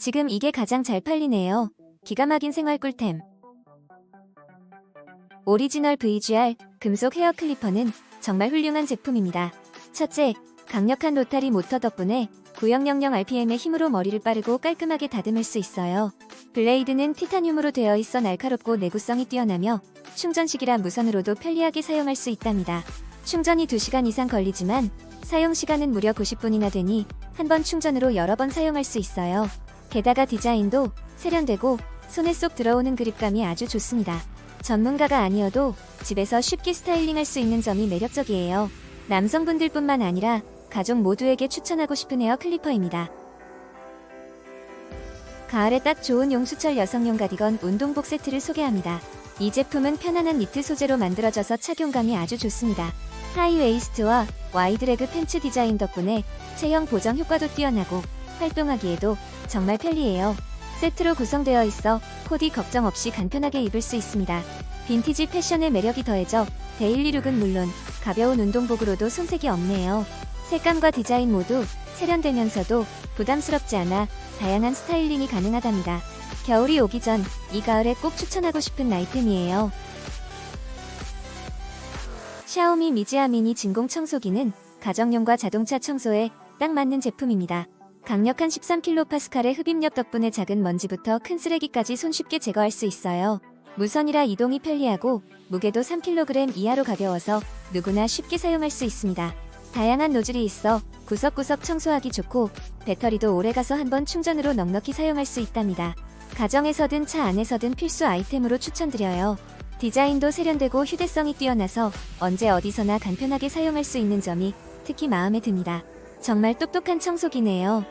지금 이게 가장 잘 팔리네요. 기가 막힌 생활 꿀템. 오리지널 VGR 금속 헤어 클리퍼는 정말 훌륭한 제품입니다. 첫째, 강력한 로타리 모터 덕분에 900 RPM의 힘으로 머리를 빠르고 깔끔하게 다듬을 수 있어요. 블레이드는 티타늄으로 되어 있어 날카롭고 내구성이 뛰어나며 충전 식이라 무선으로도 편리하게 사용할 수 있답니다. 충전이 2시간 이상 걸리지만 사용 시간은 무려 90분이나 되니 한 번 충전으로 여러 번 사용할 수 있어요. 게다가 디자인도 세련되고 손에 쏙 들어오는 그립감이 아주 좋습니다. 전문가가 아니어도 집에서 쉽게 스타일링할 수 있는 점이 매력적이에요. 남성분들뿐만 아니라 가족 모두에게 추천하고 싶은 헤어 클리퍼입니다. 가을에 딱 좋은 용수철 여성용 가디건 운동복 세트를 소개합니다. 이 제품은 편안한 니트 소재로 만들어져서 착용감이 아주 좋습니다. 하이웨이스트와 와이드레그 팬츠 디자인 덕분에 체형 보정 효과도 뛰어나고 활동하기에도 정말 편리해요. 세트로 구성되어 있어 코디 걱정 없이 간편하게 입을 수 있습니다. 빈티지 패션의 매력이 더해져 데일리 룩은 물론 가벼운 운동복으로도 손색이 없네요. 색감과 디자인 모두 세련되면서도 부담스럽지 않아 다양한 스타일링이 가능하답니다. 겨울이 오기 전 이 가을에 꼭 추천하고 싶은 아이템이에요. 샤오미 미지아 미니 진공 청소기는 가정용과 자동차 청소에 딱 맞는 제품입니다. 강력한 13kPa의 흡입력 덕분에 작은 먼지부터 큰 쓰레기까지 손쉽게 제거할 수 있어요. 무선이라 이동이 편리하고 무게도 3kg 이하로 가벼워서 누구나 쉽게 사용할 수 있습니다. 다양한 노즐이 있어 구석구석 청소하기 좋고 배터리도 오래가서 한 번 충전으로 넉넉히 사용할 수 있답니다. 가정에서든 차 안에서든 필수 아이템으로 추천드려요. 디자인도 세련되고 휴대성이 뛰어나서 언제 어디서나 간편하게 사용할 수 있는 점이 특히 마음에 듭니다. 정말 똑똑한 청소기네요.